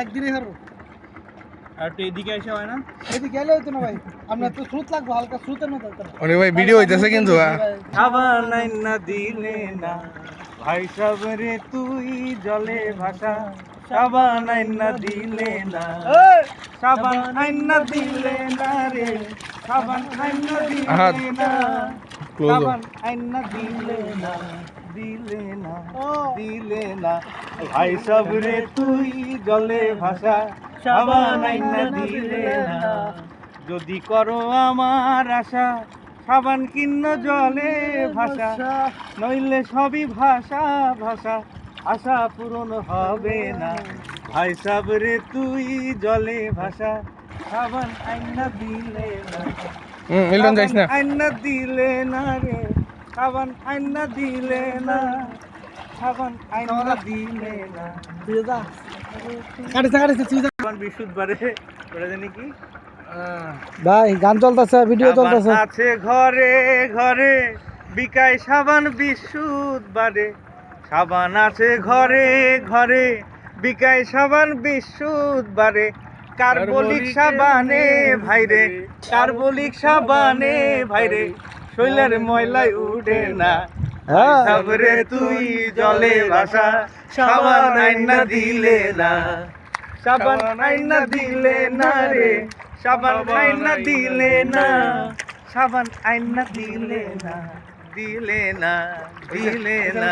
একদিন হারবো। এদিকে এসে হয় না? এদিকে গেলে হতো না ভাই। আপনার তো স্রোত লাগবো হালকা স্রোতের মতো দরকার ভাই ভিডিও কিন্তু আহ। খাবার নাই না দিলে না। ভাই সাবরে তুই জলে ভাষা সাবান আইন না দিলে না। সাবান আইন না দিলে না রে। সাবান আইন দিলে না। সাবান আইন না দিলে না। দিলে না দিলে না। ভাই সাবরে তুই জলে ভাষা সাবান আইন না দিলে না। যদি করো আমার আশা সাবান কিন্ন জলে ভাষা নইলে সবই ভাষা ভাষা। আশা পূরণ হবে না। ভাই সাবরে তুই জলে ভাষা সাবান আইনা দিলে না। হুম মিল্টন যাইস না। আইনা দিলে না রে। সাবান আইনা দিলে না সাবান আইনা দিলে না। তুই যা কাটিছে কাটিছে তুই যা। সাবান বিশুদ্ধবারে ওটা জানি কি? ভাই গান চলতেছে ভিডিও সাবান আছে ঘরে ঘরে বিকায় সাবান বিশুদ্ধবারে সাবান আছে ঘরে ঘরে বিকায় সাবান বিশুদ্ধবারে কার্বলিক সাবানে ভাইরে কার্বলিক সাবানে ভাইরে। শৈলের ময়লায় উঠে না। তারপরে তুই জলে ভাসা সাবান আইনা দিলে না। সাবান আইনা দিলে না রে। সাবান আইনা দিলে না। সাবান আইনা দিলে না। দিলে না। দিলে না।